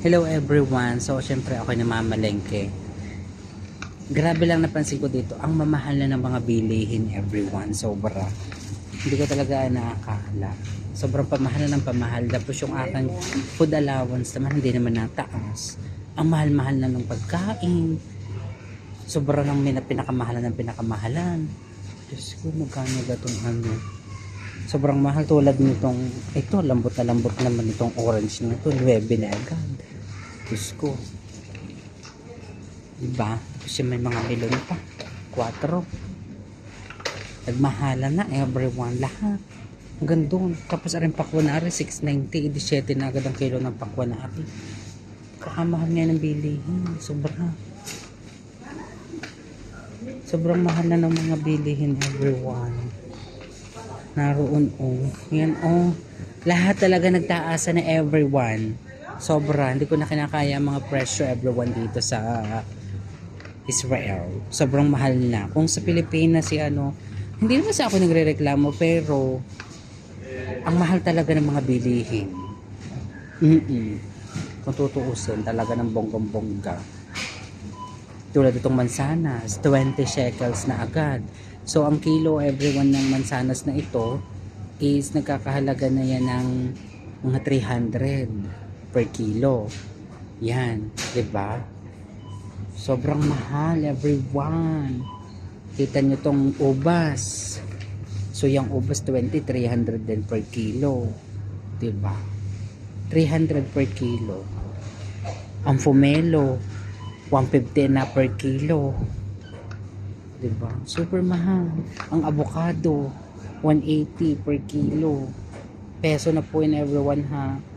Hello everyone. So, syempre ako namamalengke. Grabe lang napansin ko dito, ang mamahal na ng mga bilihin everyone. Sobra. Hindi ko talaga nakakala. Sobrang pamahal na ng pamahal. Tapos yung aking food allowance naman hindi naman nataas. Ang mahal-mahal na ng pagkain. Sobrang lang may na- pinakamahalan ng pinakamahalan. Diyos ko, magkano ba itong ano? Sobrang mahal tulad nitong, ito, lambot na lambot naman itong orange na ito. 9 na agad. Diyos ko. Diba? Yung may mga melon pa. 4. Nagmahala na everyone. Lahat. Hanggang doon. Tapos rin pakwanari, 690. 17 na agad ang kilo ng pakwanari. Kakamahal nga ng bilihin. Sobra. Sobrang mahal na ng mga bilihin everyone. Naroon oh. Yan oh. Lahat talaga nagtaasa na everyone. Sobra. Hindi ko na kinakaya ang mga presyo everyone dito sa Israel. Sobrang mahal na. Kung sa Pilipinas si ano, hindi naman sa ako nagre-reklamo pero ang mahal talaga ng mga bilihin. Mm Kung tutuusin talaga ng bonggang-bongga. Tulad itong mansanas, 20 shekels na agad. So, ang kilo everyone ng mansanas na ito is nagkakahalaga na yan ng mga 300 per kilo. Yan, 'di ba? Sobrang mahal everyone. Kita nyo tong ubas. So, yung ubas 20, 300 din per kilo. 'Di ba? 300 per kilo. Ang fumelo, 150 na per kilo. 'Di ba? Super mahal. Ang avocado, 180 per kilo. Peso na po in everyone ha.